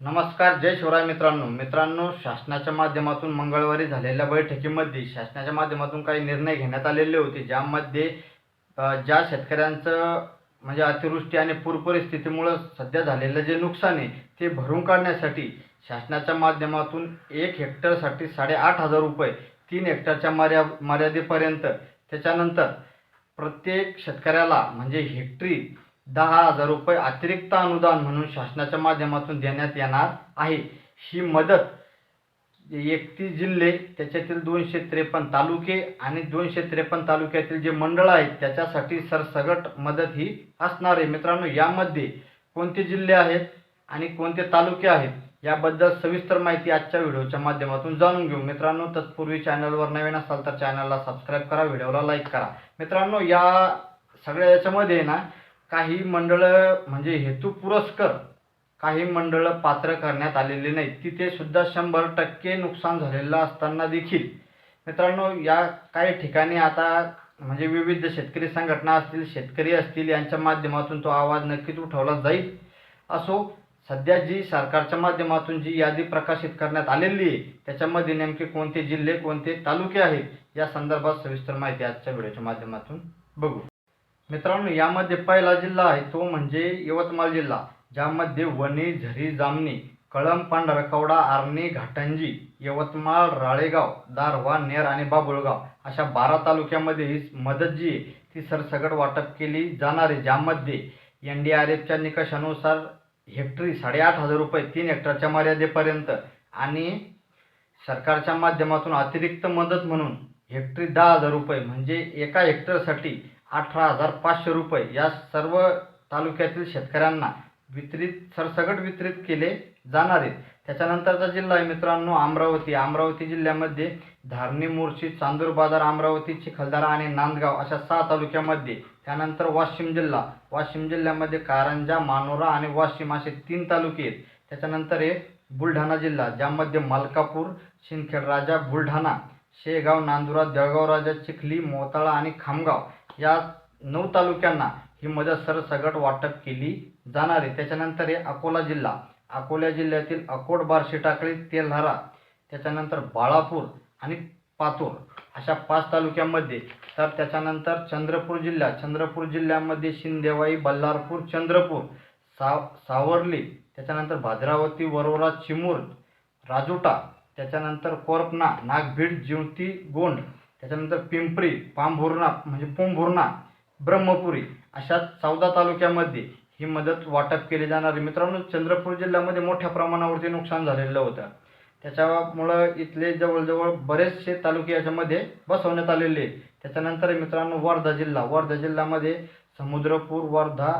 नमस्कार जय शिवराय मित्रांनो. मित्रांनो शासनाच्या माध्यमातून मंगळवारी झालेल्या बैठकीमध्ये शासनाच्या माध्यमातून काही निर्णय घेण्यात आलेले होते. ज्यामध्ये ज्या शेतकऱ्यांचं म्हणजे अतिवृष्टी आणि पूर परिस्थितीमुळं सध्या झालेलं जे नुकसान आहे ते भरून काढण्यासाठी शासनाच्या माध्यमातून एक हेक्टरसाठी साडेआठ हजार रुपये तीन हेक्टरच्या मर्या मर्यादेपर्यंत. त्याच्यानंतर प्रत्येक शेतकऱ्याला म्हणजे हेक्टरी दहा हजार रुपये अतिरिक्त अनुदान म्हणून शासनाच्या माध्यमातून देण्यात येणार आहे. ही मदत एकतीस जिल्हे त्याच्यातील दोनशे त्रेपन्न तालुके आणि दोनशे त्रेपन्न तालुक्यातील जे मंडळ आहेत त्याच्यासाठी सरसगट मदत ही असणार आहे. मित्रांनो यामध्ये कोणते जिल्हे आहेत आणि कोणते तालुके आहेत याबद्दल सविस्तर माहिती आजच्या व्हिडिओच्या माध्यमातून जाणून घेऊ. मित्रांनो तत्पूर्वी चॅनलवर नवीन असाल तर चॅनलला सबस्क्राईब करा व्हिडिओला लाईक करा. मित्रांनो या सगळ्या याच्यामध्ये ना काही मंडळं म्हणजे हेतू पुरस्कर काही मंडळं पात्र करण्यात आलेली नाहीत. तिथे सुद्धा शंभर टक्के नुकसान झालेलं असताना देखील. मित्रांनो या काही ठिकाणी आता म्हणजे विविध शेतकरी संघटना असतील शेतकरी असतील यांच्या माध्यमातून तो आवाज नक्कीच उठवला जाईल. असो सध्या जी सरकारच्या माध्यमातून जी यादी प्रकाशित करण्यात आलेली आहे त्याच्यामध्ये नेमके कोणते जिल्हे कोणते तालुके आहेत या संदर्भात सविस्तर माहिती आजच्या व्हिडिओच्या माध्यमातून बघू. मित्रांनो यामध्ये पहिला जिल्हा आहे तो म्हणजे यवतमाळ जिल्हा ज्यामध्ये वणी झरी जामणी कळंब पांढरकवडा आर्णी घाटंजी यवतमाळ राळेगाव दारव्हा नेर आणि बाबुळगाव अशा बारा तालुक्यामध्ये ही मदत जी आहे. ती सरसगट वाटप केली जाणार आहे ज्यामध्ये एन डी आर एफच्या निकषानुसार हेक्टरी साडेआठ हजार रुपये तीन हेक्टरच्या मर्यादेपर्यंत आणि सरकारच्या माध्यमातून अतिरिक्त मदत म्हणून हेक्टरी दहा हजार रुपये म्हणजे एका हेक्टरसाठी अठरा हजार पाचशे रुपये या सर्व तालुक्यातील शेतकऱ्यांना वितरित सरसगट वितरित केले जाणार आहेत. त्याच्यानंतरचा जिल्हा आहे मित्रांनो अमरावती. अमरावती जिल्ह्यामध्ये धारणी मोर्शी चांदूर बाजार अमरावती चिखलदरा आणि नांदगाव अशा सहा तालुक्यामध्ये त्यानंतर वाशिम जिल्हा. वाशिम जिल्ह्यामध्ये कारंजा मानोरा आणि वाशिम असे तीन तालुके आहेत. त्याच्यानंतर आहे बुलढाणा जिल्हा ज्यामध्ये मलकापूर शिंदखेड राजा बुलढाणा शेगाव नांदुरा देळगाव राजा चिखली मोताळा आणि खामगाव या नऊ तालुक्यांना ही मदत सरसगट वाटप केली जाणार आहे. त्याच्यानंतर आहे अकोला जिल्हा. अकोला जिल्ह्यातील अकोट बार्शी टाकळी तेल्हारा त्याच्यानंतर बाळापूर आणि पातूर अशा पाच तालुक्यामध्ये. तर त्याच्यानंतर चंद्रपूर जिल्हा. चंद्रपूर जिल्ह्यामध्ये शिंदेवाई बल्लारपूर चंद्रपूर साव सावर्ली त्याच्यानंतर भाद्रावती वरोरा चिमूर राजुटा त्याच्यानंतर कोरपना नागभीड जिवती गोंड त्याच्यानंतर पिंपरी पांभुर्णा म्हणजे पोंभुर्णा ब्रह्मपुरी अशा चौदा तालुक्यामध्ये ही मदत वाटप केली जाणार आहे. मित्रांनो चंद्रपूर जिल्ह्यामध्ये मोठ्या प्रमाणावरती नुकसान झालेलं होतं. त्याच्यामुळं इथले जवळजवळ बरेचसे तालुके याच्यामध्ये बसवण्यात आलेले आहेत. त्याच्यानंतर मित्रांनो वर्धा जिल्हा. वर्धा जिल्ह्यामध्ये समुद्रपूर वर्धा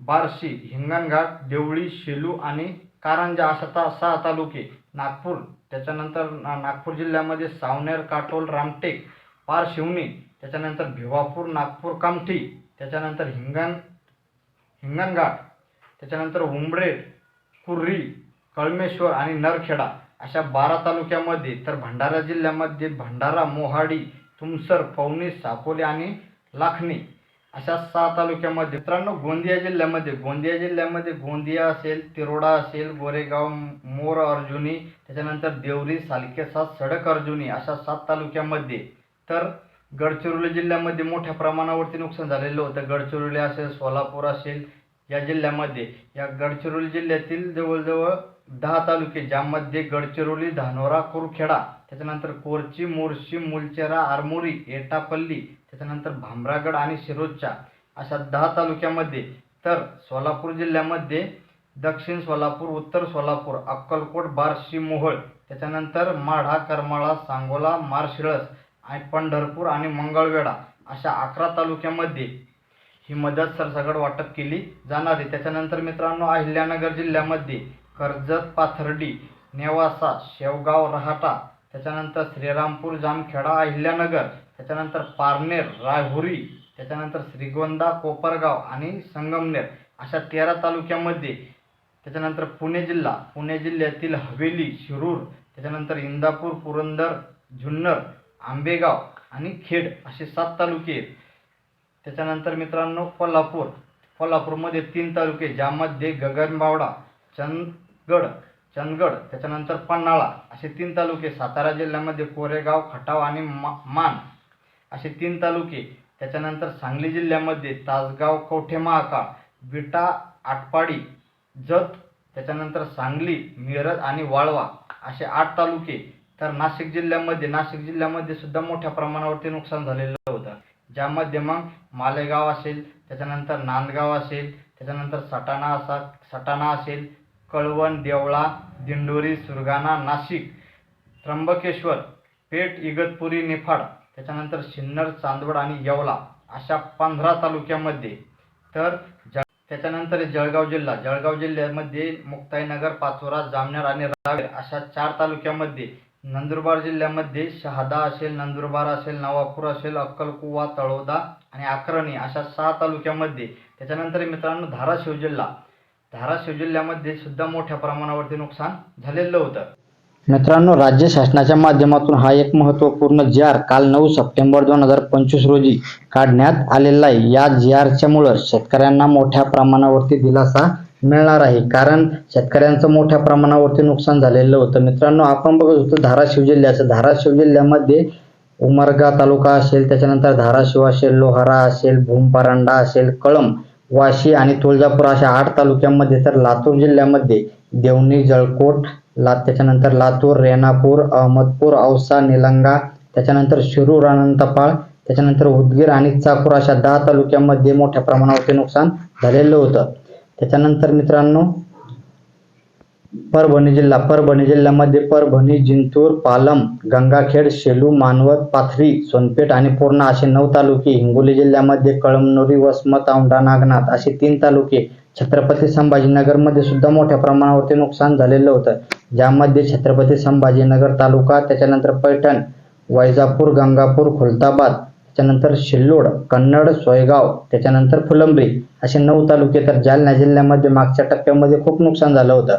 बार्शी हिंगणघाट देवळी शेलू आणि कारंजा असा ता सहा तालुके नागपूर त्याच्यानंतर ना नागपूर जिल्ह्यामध्ये सावनेर काटोल रामटेक पार शिवणी त्याच्यानंतर भिवापूर नागपूर कामठी त्याच्यानंतर हिंगण हिंगणघाट त्याच्यानंतर उंबरेड कुर्री कळमेश्वर आणि नरखेडा अशा बारा तालुक्यामध्ये तर भंडारा जिल्ह्यामध्ये भंडारा मोहाडी तुमसर पवनी सापोली आणि लाखणी अशा सहा तालुक्यामध्ये मित्रांनो गोंदिया जिल्ह्यामध्ये गोंदिया जिल्ह्यामध्ये गोंदिया असेल तिरोडा असेल गोरेगाव मोर अर्जुनी त्याच्यानंतर देवरी सालकेसा सडक अर्जुनी अशा सात तालुक्यामध्ये. तर गडचिरोली जिल्ह्यामध्ये मोठ्या प्रमाणावरती नुकसान झालेलं होतं. गडचिरोली असेल सोलापूर असेल या जिल्ह्यामध्ये. या गडचिरोली जिल्ह्यातील जवळजवळ दहा तालुके ज्यामध्ये गडचिरोली धानोरा कुरखेडा त्याच्यानंतर कोरची मोर्शी मुलचेरा आरमोरी एटापल्ली त्याच्यानंतर भामरागड आणि शिरोजच्या अशा दहा तालुक्यामध्ये तर सोलापूर जिल्ह्यामध्ये दक्षिण सोलापूर उत्तर सोलापूर अक्कलकोट बार्शी मोहोळ त्याच्यानंतर माढा करमाळा सांगोला मारशिळस आणि पंढरपूर आणि मंगळवेढा अशा अकरा तालुक्यामध्ये ही मदत सरसगड वाटप केली जाणार आहे. त्याच्यानंतर मित्रांनो अहिल्यानगर जिल्ह्यामध्ये कर्जत पाथर्डी नेवासा शेवगाव रहाटा त्याच्यानंतर श्रीरामपूर जामखेडा अहिल्यानगर त्याच्यानंतर पारनेर राहुरी त्याच्यानंतर श्रीगोंदा कोपरगाव आणि संगमनेर अशा तेरा तालुक्यामध्ये. त्याच्यानंतर पुणे जिल्हा पुणे जिल्ह्यातील हवेली शिरूर त्याच्यानंतर इंदापूर पुरंदर जुन्नर आंबेगाव आणि खेड असे सात तालुके आहेत. त्याच्यानंतर मित्रांनो कोल्हापूर. कोल्हापूरमध्ये तीन तालुके ज्यामध्ये गगनबावडा चंदगड चंदगड त्याच्यानंतर पन्हाळा असे तीन तालुके सातारा जिल्ह्यामध्ये कोरेगाव खटाव आणि मा मान असे तीन तालुके त्याच्यानंतर सांगली जिल्ह्यामध्ये तासगाव कवठे महाकाळ विटा आटपाडी जत त्याच्यानंतर सांगली मिरज आणि वाळवा असे आठ तालुके. तर नाशिक जिल्ह्यामध्ये नाशिक जिल्ह्यामध्ये सुद्धा मोठ्या प्रमाणावरती नुकसान झालेलं होतं. ज्यामध्ये मग मालेगाव असेल त्याच्यानंतर नांदगाव असेल त्याच्यानंतर सटाणा असा सटाणा असेल कळवण देवळा दिंडोरी सुरगाणा नाशिक त्र्यंबकेश्वर पेठ इगतपुरी निफाड त्याच्यानंतर सिन्नर चांदवड आणि येवला अशा पंधरा तालुक्यामध्ये. तर ज त्याच्यानंतर जळगाव जिल्हा. जळगाव जिल्ह्यामध्ये मुक्ताईनगर पाचोरा जामनेर आणि रावेर अशा चार तालुक्यामध्ये. नंदुरबार जिल्ह्यामध्ये शहादा असेल नंदुरबार असेल नवापूर असेल अक्कलकुवा तळोदा आणि आकरणी अशा सहा तालुक्यामध्ये. त्याच्यानंतर मित्रांनो धाराशिव जिल्हा. धाराशिव जिल्ह्यामध्ये सुद्धा मोठ्या प्रमाणावरती नुकसान झालेलं होतं. मित्रांनो राज्य शासनाच्या माध्यमातून हा एक महत्त्वपूर्ण जी आर काल नऊ सप्टेंबर दोन हजार पंचवीस रोजी काढण्यात आलेला आहे. या जी आरच्या मुळे शेतकऱ्यांना मोठ्या प्रमाणावरती दिलासा मिळणार आहे. कारण शेतकऱ्यांचं मोठ्या प्रमाणावरती नुकसान झालेलं होतं. मित्रांनो आपण बघत होतो धाराशिव जिल्ह्याचं. धाराशिव जिल्ह्यामध्ये उमरगा तालुका असेल त्याच्यानंतर धाराशिव असेल लोहारा असेल भूमपरांडा असेल कळम वाशी आणि तुळजापूर अशा आठ तालुक्यांमध्ये तर लातूर जिल्ह्यामध्ये देवणी जळकोट ला त्याच्यानंतर लातूर रेणापूर अहमदपूर औसा निलंगा त्याच्यानंतर शिरूर अनंतपाळ त्याच्यानंतर उदगीर आणि चाकूर अशा दहा तालुक्यांमध्ये मोठ्या प्रमाणावरती नुकसान झालेलं होतं. त्याच्यानंतर मित्रांनो परभणी जिल्हा. परभणी जिल्ह्यामध्ये परभणी जिंतूर पालम गंगाखेड शेलू मानवत पाथरी सोनपेठ आणि पूर्णा असे नऊ तालुके हिंगोली जिल्ह्यामध्ये कळमनुरी वसमत औंढा नागनाथ असे तीन तालुके छत्रपती संभाजीनगरमध्ये सुद्धा मोठ्या प्रमाणावरती नुकसान झालेलं होतं. ज्यामध्ये छत्रपती संभाजीनगर तालुका त्याच्यानंतर पैठण वैजापूर गंगापूर खुलताबाद त्याच्यानंतर शिल्लोड कन्नड सोयगाव त्याच्यानंतर फुलंब्री असे नऊ तालुके तर जालना जिल्ह्यामध्ये मागच्या टप्प्यामध्ये खूप नुकसान झालं होतं.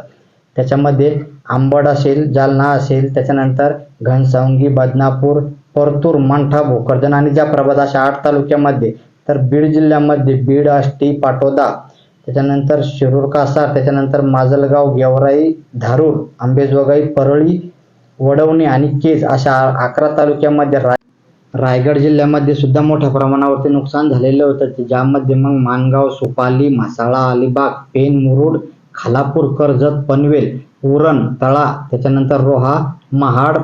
त्याच्यामध्ये आंबड असेल जालना असेल त्याच्यानंतर घनसावंगी बदनापूर परतूर मंठा भोकरदन आणि जाफराबाद अशा आठ तालुक्यामध्ये तर बीड जिल्ह्यामध्ये बीड आष्टी पाटोदा त्याच्यानंतर शिरूर कासार त्याच्यानंतर माजलगाव गेवराई धारूर आंबेजोगाई परळी वडवणी आणि केज अशा अकरा तालुक्यामध्ये राय रायगड जिल्ह्यामध्ये सुद्धा मोठ्या प्रमाणावरती नुकसान झालेलं होतं. ज्यामध्ये मग मानगाव सुपाली म्हसाळा अलिबाग पेन मुरुड खालापूर कर्जत पनवेल उरण तळा त्याच्यानंतर रोहा महाड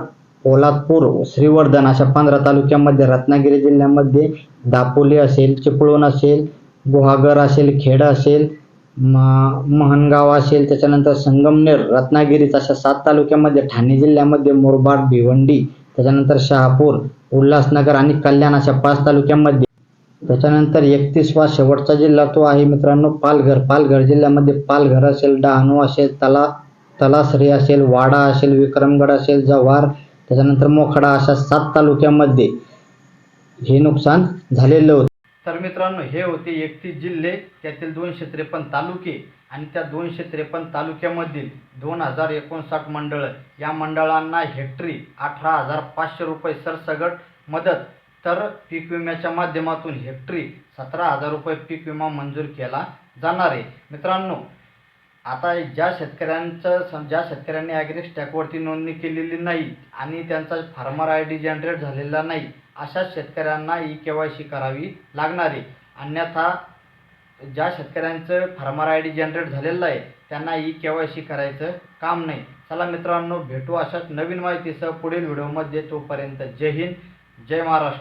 पोलादपूर श्रीवर्धन अशा पंधरा तालुक्यामध्ये रत्नागिरी जिल्ह्यामध्ये दापोली असेल चिपळूण असेल गुहागर असेल खेड असेल म महनगाव असेल त्याच्यानंतर संगमनेर रत्नागिरीच अशा सात तालुक्यामध्ये ठाणे जिल्ह्यामध्ये मुरबाड भिवंडी त्याच्यानंतर शहापूर उल्हासनगर आणि कल्याण अशा पाच तालुक्यामध्ये. त्याच्यानंतर एकतीसवा शेवटचा जिल्हा तो आहे मित्रांनो पालघर. पालघर जिल्ह्यामध्ये पालघर असेल डहाणू असेल तला तलासरी असेल वाडा असेल विक्रमगड असेल जव्हार त्याच्यानंतर मोखाडा अशा सात तालुक्यामध्ये हे नुकसान झालेलं होतं. तर मित्रांनो हे होते एकतीस जिल्हे त्यातील दोनशे त्रेपन्न तालुके आणि त्या दोनशे त्रेपन्न तालुक्यामधील दोन हजार एकोणसाठ मंडळं. या मंडळांना हेक्टरी अठरा हजार पाचशे रुपये सरसगट मदत. तर पीक विम्याच्या माध्यमातून हेक्टरी सतरा हजार रुपये पीक विमा मंजूर केला जाणार आहे. मित्रांनो आता ज्या शेतकऱ्यांचं सम- ज्या शेतकऱ्यांनी ॲग्री स्टॅकवरती नोंदणी केलेली नाही आणि त्यांचा फार्मर आय डी जनरेट झालेला नाही अशा शेतकऱ्यांना ई के वाय सी करावी लागणार आहे. अन्यथा ज्या शेतकऱ्यांचं फार्मर आय डी जनरेट झालेलं आहे त्यांना ई के वाय सी करायचं काम नाही. चला मित्रांनो भेटू अशाच नवीन माहितीसह पुढील व्हिडिओमध्ये. तोपर्यंत जय हिंद जय महाराष्ट्र.